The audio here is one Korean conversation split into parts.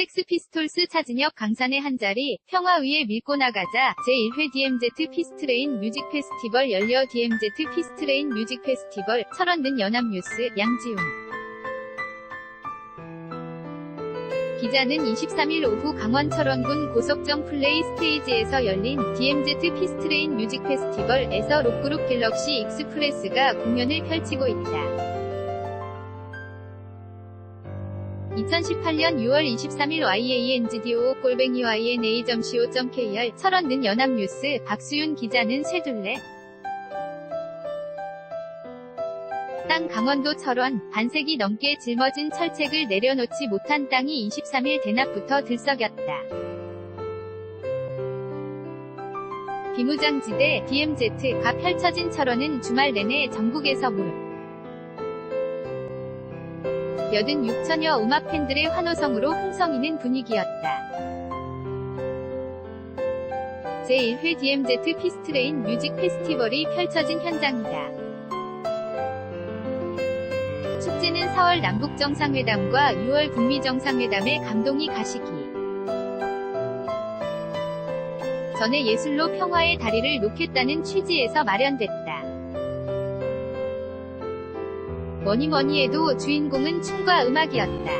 섹스피스톨스 차진혁 강산의 한자리 평화 위에 밀고 나가자 제1회 DMZ 피스트레인 뮤직 페스티벌 열려 DMZ 피스트레인 뮤직 페스티벌 철원는 연합뉴스 양지훈 기자는 23일 오후 강원 철원군 고석정 플레이 스테이지에서 열린 DMZ 피스트레인 뮤직 페스티벌에서 록그룹 갤럭시 익스프레스가 공연을 펼치고 있다. 2018년 6월 23일 YANGDO 꼴뱅이 YNA.co.kr 철원는 연합뉴스 박수윤 기자는 쇠둘레 땅 강원도 철원 반세기 넘게 짊어진 철책을 내려놓지 못한 땅이 23일 대낮부터 들썩였다. 비무장지대 DMZ가 펼쳐진 철원은 주말 내내 전국에서 무릎 86천여 음악 팬들의 환호성으로 흥성이는 분위기였다. 제1회 DMZ 피스트레인 뮤직 페스티벌이 펼쳐진 현장이다. 축제는 4월 남북정상회담과 6월 북미정상회담의 감동이 가시기 전에 예술로 평화의 다리를 놓겠다는 취지에서 마련됐다. 뭐니 뭐니 해도 주인공은 춤과 음악이었다.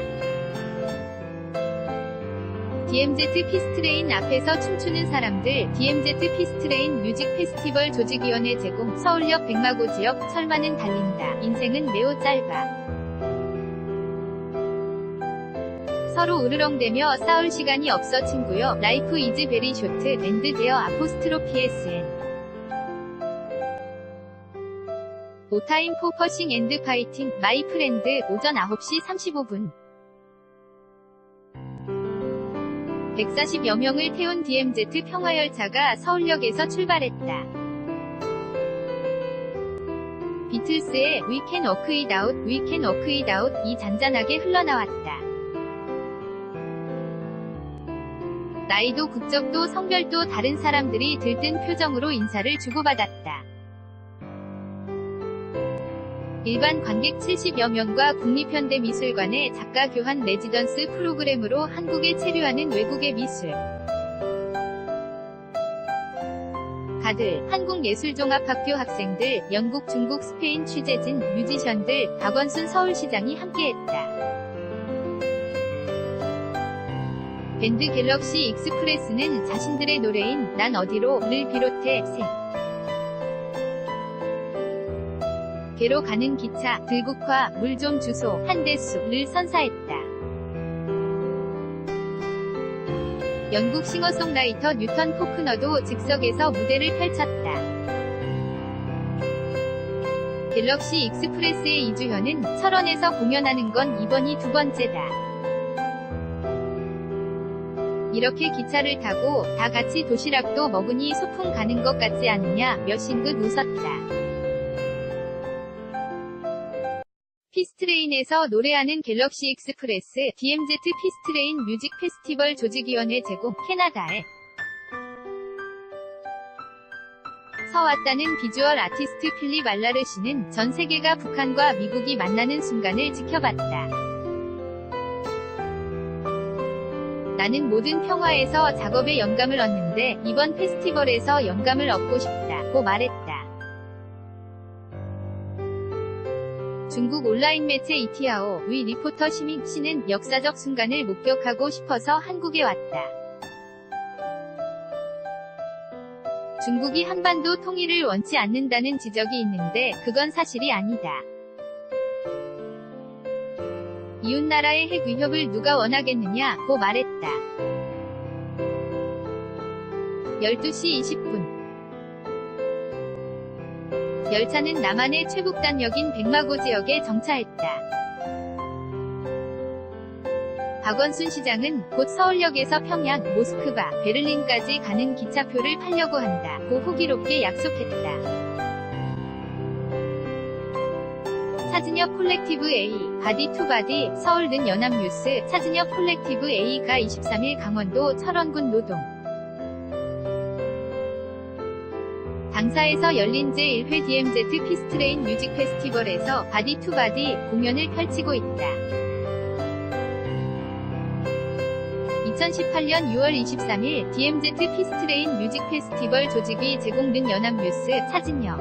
DMZ 피스트레인 앞에서 춤추는 사람들 DMZ 피스트레인 뮤직 페스티벌 조직위원회 제공 서울역 백마고 지역 철마는 달린다. 인생은 매우 짧아. 서로 으르렁대며 싸울 시간이 없어 친구요. 라이프 이즈 베리 쇼트 랜드 데어 아포스트로피 SN 오타임 포커싱 앤드 파이팅 마이 프렌드 오전 9시 35분 140여 명을 태운 DMZ 평화열차가 서울역에서 출발했다. 비틀스의 We Can Work It Out, We Can Work It Out 이 잔잔하게 흘러나왔다. 나이도 국적도 성별도 다른 사람들이 들뜬 표정으로 인사를 주고받았다. 일반 관객 70여 명과 국립현대미술관의 작가 교환 레지던스 프로그램으로 한국에 체류하는 외국의 미술 가들, 한국예술종합학교 학생들, 영국, 중국, 스페인 취재진, 뮤지션들, 박원순 서울시장이 함께했다. 밴드 갤럭시 익스프레스는 자신들의 노래인 난 어디로를 비롯해 새 개로 가는 기차, 들국화, 물 좀 주소, 한 대수를 선사했다. 영국 싱어송라이터 뉴턴 포크너도 즉석에서 무대를 펼쳤다. 갤럭시 익스프레스의 이주현은 철원에서 공연하는 건 이번이 두 번째다. 이렇게 기차를 타고 다 같이 도시락도 먹으니 소풍 가는 것 같지 않느냐 몇신긋 웃었다. 피스트레인에서 노래하는 갤럭시 익스프레스 DMZ 피스트레인 뮤직 페스티벌 조직위원회 제공 캐나다에 서 왔다는 비주얼 아티스트 필립 알라르시는 전 세계가 북한과 미국이 만나는 순간을 지켜봤다. 나는 모든 평화에서 작업에 영감을 얻는데 이번 페스티벌에서 영감을 얻고 싶다고 말했다. 중국 온라인 매체 이티아오 위 리포터 시민 씨는 역사적 순간을 목격하고 싶어서 한국에 왔다. 중국이 한반도 통일을 원치 않는다는 지적이 있는데 그건 사실이 아니다. 이웃나라의 핵 위협을 누가 원하겠느냐고 말했다. 12시 20분 열차는 남한의 최북단역인 백마고 지역에 정차했다. 박원순 시장은 곧 서울역에서 평양, 모스크바, 베를린까지 가는 기차표를 팔려고 한다 고 호기롭게 약속했다. 차진혁 콜렉티브 A, 바디 투 바디, 서울 는 연합뉴스, 차진혁 콜렉티브 A가 23일 강원도 철원군 노동 당사에서 열린 제1회 DMZ 피스트레인 뮤직 페스티벌에서 바디 투 바디 공연을 펼치고 있다. 2018년 6월 23일 DMZ 피스트레인 뮤직 페스티벌 조직이 제공된 연합뉴스 사진요.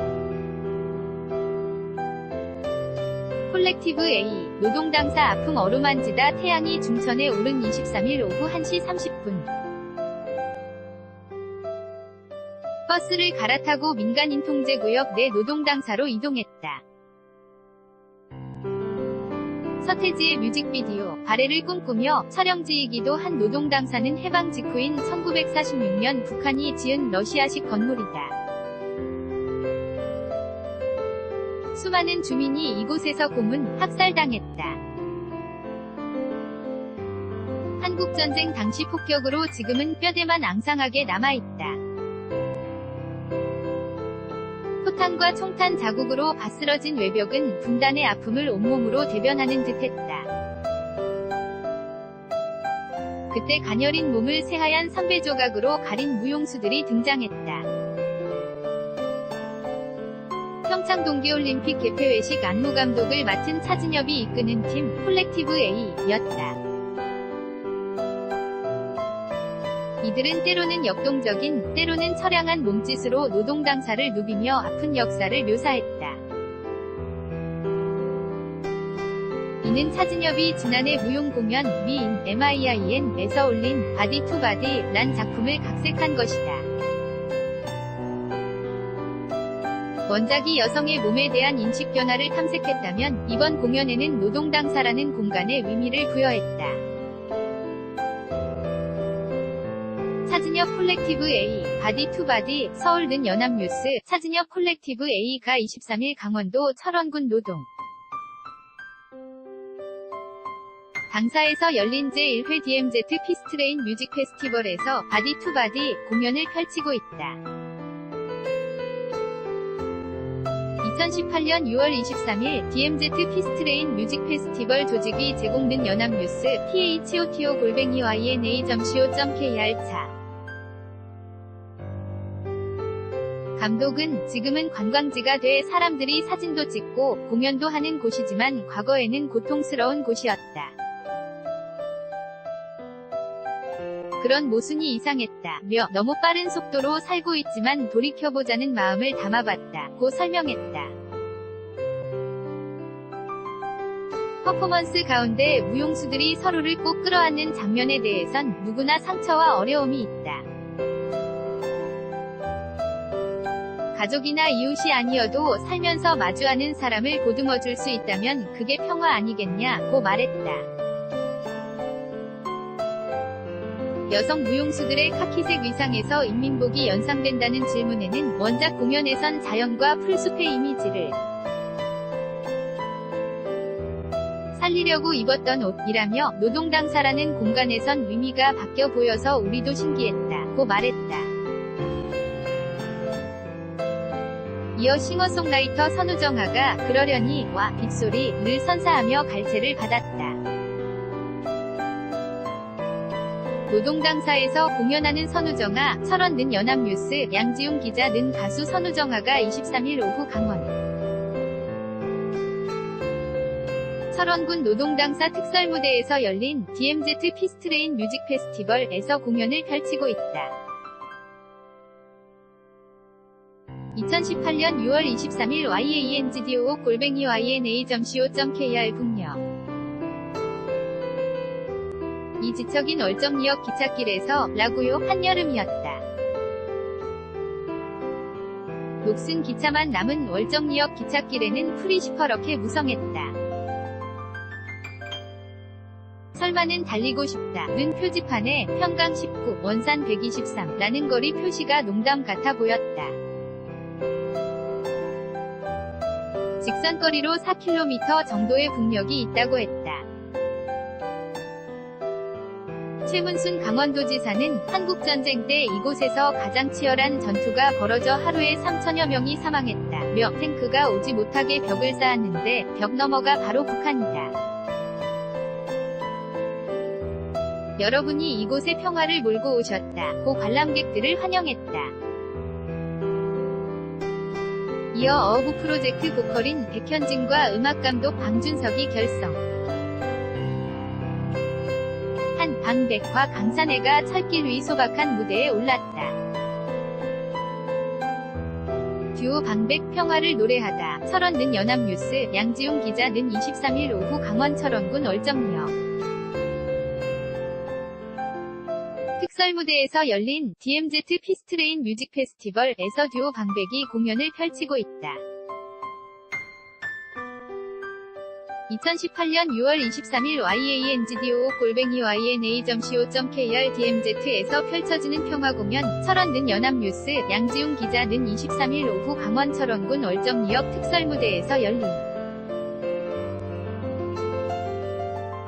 콜렉티브 A 노동당사 아픔 어루만지다 태양이 중천에 오른 23일 오후 1시 30분 버스를 갈아타고 민간인 통제구역 내 노동당사로 이동했다. 서태지의 뮤직비디오 발해를 꿈꾸며 촬영지이기도 한 노동당사는 해방 직후인 1946년 북한이 지은 러시아식 건물이다. 수많은 주민이 이곳에서 고문, 학살당했다. 한국전쟁 당시 폭격으로 지금은 뼈대만 앙상하게 남아있다. 포탄과 총탄 자국으로 바스러진 외벽은 분단의 아픔을 온몸으로 대변하는 듯했다. 그때 가녀린 몸을 새하얀 선배 조각으로 가린 무용수들이 등장했다. 평창 동계올림픽 개폐회식 안무 감독을 맡은 차진엽이 이끄는 팀 콜렉티브 A였다. 이들은 때로는 역동적인, 때로는 처량한 몸짓으로 노동 당사를 누비며 아픈 역사를 묘사했다. 이는 차진엽이 지난해 무용 공연 미인 MIIN에서 올린 바디 투 바디 란 작품을 각색한 것이다. 원작이 여성의 몸에 대한 인식 변화를 탐색했다면 이번 공연에는 노동 당사라는 공간에 의미를 부여했다. 차진혁 콜렉티브 A, 바디 투 바디, 서울 는 연합뉴스, 차진혁 콜렉티브 A가 23일 강원도 철원군 노동. 당사에서 열린 제1회 DMZ 피스트레인 뮤직 페스티벌에서 바디 투 바디 공연을 펼치고 있다. 2018년 6월 23일 DMZ 피스트레인 뮤직 페스티벌 조직이 제공된 연합뉴스 PHOTO 골뱅이 YNA.co.kr 차 감독은 지금은 관광지가 돼 사람들이 사진도 찍고 공연도 하는 곳이지만 과거에는 고통스러운 곳이었다. 그런 모순이 이상했다. 며 너무 빠른 속도로 살고 있지만 돌이켜보자는 마음을 담아봤다. 고 설명했다. 퍼포먼스 가운데 무용수들이 서로를 꼭 끌어안는 장면에 대해선 누구나 상처와 어려움이 있다. 가족이나 이웃이 아니어도 살면서 마주하는 사람을 보듬어 줄 수 있다면 그게 평화 아니겠냐고 말했다. 여성 무용수들의 카키색 의상에서 인민복이 연상된다는 질문에는 원작 공연에선 자연과 풀숲의 이미지를 살리려고 입었던 옷이라며 노동당사라는 공간에선 의미가 바뀌어 보여서 우리도 신기했다. 고 말했다. 이어 싱어송라이터 선우정아가 그러려니 와 빗소리를 선사하며 갈채를 받았다. 노동당사에서 공연하는 선우정아, 철원는 연합뉴스, 양지웅 기자 는 가수 선우정아가 23일 오후 강원 철원군 노동당사 특설무대에서 열린 DMZ 피스트레인 뮤직 페스티벌에서 공연을 펼치고 있다. 2018년 6월 23일 YANGDO 골뱅이 YNA.co.kr 북녀 이 지척인 월정리역 기찻길에서 라구요 한여름이었다. 녹슨 기차만 남은 월정리역 기찻길에는 풀이 시퍼렇게 무성했다. 설마는 달리고 싶다. 는 표지판에 평강 19, 원산 123 라는 거리 표시가 농담 같아 보였다. 직선거리로 4km 정도의 북력이 있다고 했다. 최문순 강원도지사는 한국전쟁 때 이곳에서 가장 치열한 전투가 벌어져 하루에 3천여 명이 사망했다. 며 탱크가 오지 못하게 벽을 쌓았는데 벽 너머가 바로 북한이다. 여러분이 이곳에 평화를 몰고 오셨다. 고 관람객들을 환영했다. 이어 어부 프로젝트 보컬인 백현진과 음악감독 방준석이 결성. 한 방백과 강산해가 철길 위 소박한 무대에 올랐다. 듀오 방백 평화를 노래하다. 철원는 연합뉴스 양지용 기자 는 23일 오후 강원 철원군 얼정리역 특설 무대에서 열린 DMZ 피스트레인 뮤직 페스티벌에서 듀오 방백이 공연을 펼치고 있다. 2018년 6월 23일 YANGDO 골뱅이 YNA.co.kr DMZ에서 펼쳐지는 평화공연 철원는 연합뉴스 양지웅 기자는 23일 오후 강원 철원군 얼정리역 특설무대에서 열린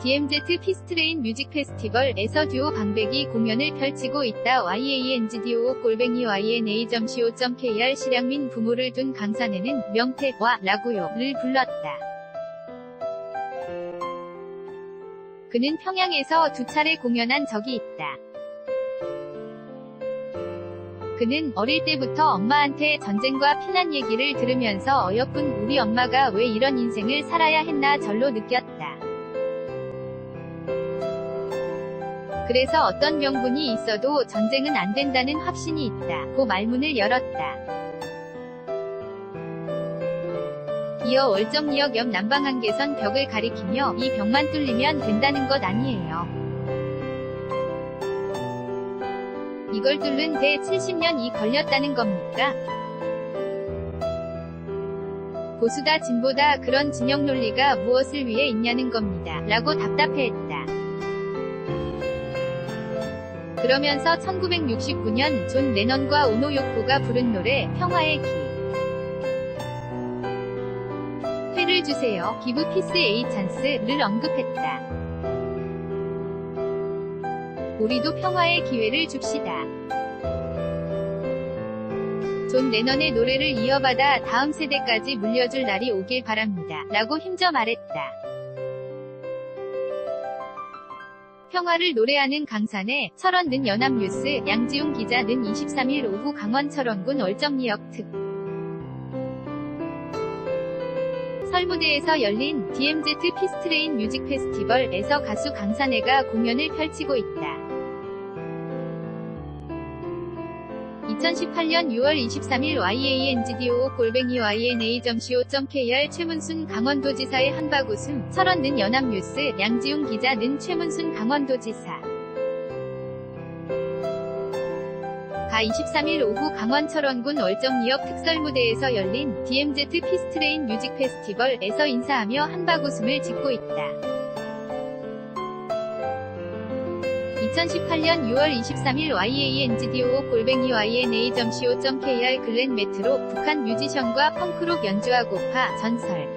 DMZ 피스트레인 뮤직 페스티벌에서 듀오 방백이 공연을 펼치고 있다. YANGDO 골뱅이 YNA.co.kr 실향민 부모를 둔 강산에는 명태와 라고요를 불렀다. 그는 평양에서 두 차례 공연한 적이 있다. 그는 어릴 때부터 엄마한테 전쟁과 피난 얘기를 들으면서 어여쁜 우리 엄마가 왜 이런 인생을 살아야 했나 절로 느꼈다. 그래서 어떤 명분이 있어도 전쟁은 안 된다는 확신이 있다. 고 말문을 열었다. 이어 월정리역 옆 남방한계선 벽을 가리키며 이 벽만 뚫리면 된다는 것 아니에요. 이걸 뚫는 데 70년이 걸렸다는 겁니까? 보수다 진보다 그런 진영 논리가 무엇을 위해 있냐는 겁니다. 라고 답답해했다. 그러면서 1969년 존 레넌과 오노 요코가 부른 노래 평화의 기 회를 주세요. 기브 피스 에이 찬스를 언급했다. 우리도 평화의 기회를 줍시다. 존 레넌의 노래를 이어받아 다음 세대까지 물려줄 날이 오길 바랍니다. 라고 힘줘 말했다. 평화를 노래하는 강산에 철원는 연합뉴스 양지용 기자는 23일 오후 강원 철원군 얼정리역 특 설무대에서 열린 DMZ 피스트레인 뮤직 페스티벌에서 가수 강산해가 공연을 펼치고 있다. 2018년 6월 23일 YANGDO 골뱅이 YNA.co.kr 최문순 강원도지사의 한박 웃음 철원는 연합뉴스 양지웅 기자는 최문순 강원도지사 가 23일 오후 강원 철원군 월정리역 특설무대에서 열린 DMZ 피스트레인 뮤직 페스티벌에서 인사하며 한박 웃음을 짓고 있다. 2018년 6월 23일 YANGDO 골뱅이 YNA.co.kr 글렌 메트로 북한 뮤지션과 펑크록 연주하고파 전설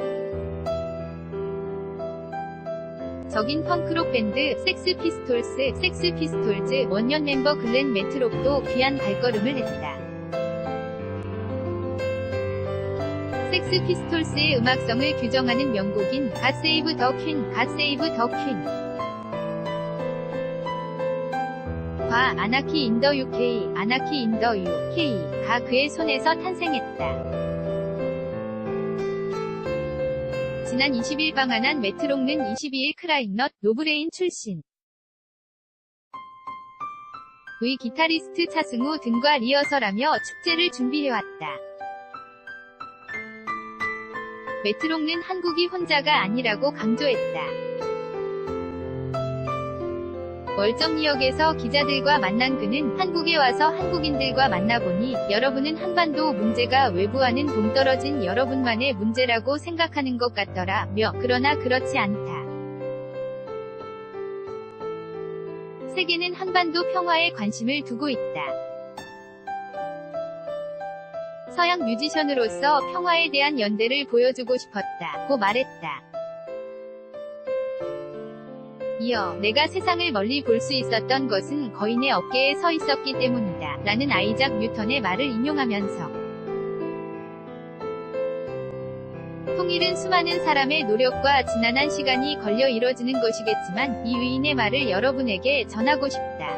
적인 펑크록 밴드 섹스 피스톨스 섹스 피스톨즈 원년 멤버 글렌 메트록도 귀한 발걸음을 했다. 섹스 피스톨스의 음악성을 규정하는 명곡인 갓 세이브 더 퀸, 갓 세이브 더 퀸. 과 아나키 인더 UK, 아나키 인더 UK가 그의 손에서 탄생했다. 지난 20일 방한한 메트롱는 22일 크라잉넛 노브레인 출신. 의 기타리스트 차승우 등과 리허설하며 축제를 준비해왔다. 메트롱는 한국이 혼자가 아니라고 강조했다. 월정리역에서 기자들과 만난 그는 한국에 와서 한국인들과 만나보니 여러분은 한반도 문제가 외부와는 동떨어진 여러분만의 문제라고 생각하는 것 같더라 며 그러나 그렇지 않다. 세계는 한반도 평화에 관심을 두고 있다. 서양 뮤지션으로서 평화에 대한 연대를 보여주고 싶었다. 고 말했다. 이어 내가 세상을 멀리 볼 수 있었던 것은 거인의 어깨에 서 있었기 때문이다. 라는 아이작 뉴턴의 말을 인용하면서 통일은 수많은 사람의 노력과 지난한 시간이 걸려 이뤄지는 것이겠지만 이 의인의 말을 여러분에게 전하고 싶다.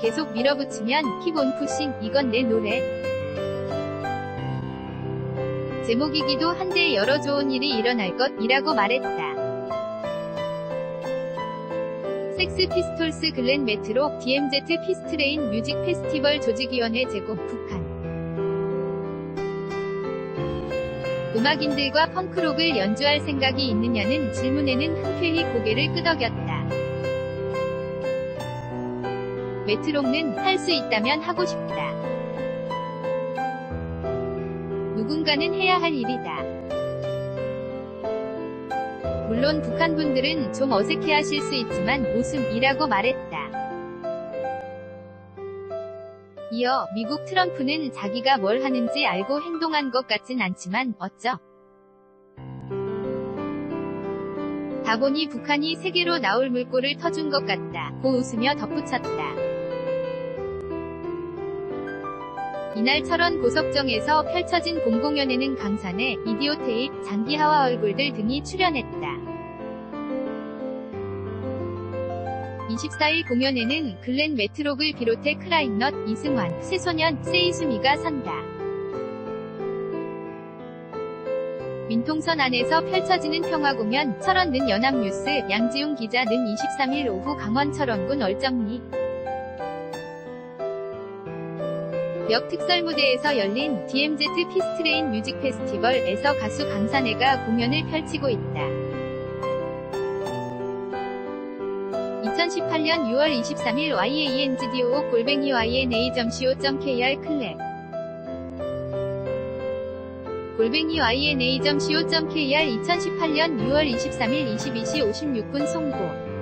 계속 밀어붙이면 킵 온 푸싱 이건 내 노래. 제목이기도 한데 여러 좋은 일이 일어날 것이라고 말했다. 섹스 피스톨스 글렌 메트로 DMZ 피스트레인 뮤직 페스티벌 조직위원회 제공 북한 음악인들과 펑크록을 연주할 생각이 있느냐는 질문에는 흔쾌히 고개를 끄덕였다. 메트록는 할 수 있다면 하고 싶다. 누군가는 해야 할 일이다. 물론 북한 분들은 좀 어색해하실 수 있지만 웃음이라고 말했다. 이어 미국 트럼프는 자기가 뭘 하는지 알고 행동한 것 같진 않지만 어쩌. 다보니 북한이 세계로 나올 물꼬를 터준 것 같다. 고 웃으며 덧붙였다. 이날 철원 고석정에서 펼쳐진 공공연회는 강산의 이디오 테입, 장기하와 얼굴들 등이 출연했다. 24일 공연에는 글렌 메트록을 비롯해 크라잉넛, 이승환, 새소년, 세이수미가 산다. 민통선 안에서 펼쳐지는 평화공연, 철원는 연합뉴스, 양지웅 기자 는 23일 오후 강원 철원군 얼정리 역 특설 무대에서 열린 DMZ 피스트레인 뮤직 페스티벌에서 가수 강산혜가 공연을 펼치고 있다. 2018년 6월 23일 YANGDO 골뱅이 YNA.co.kr 클랩 골뱅이 YNA.co.kr 2018년 6월 23일 22시 56분 송고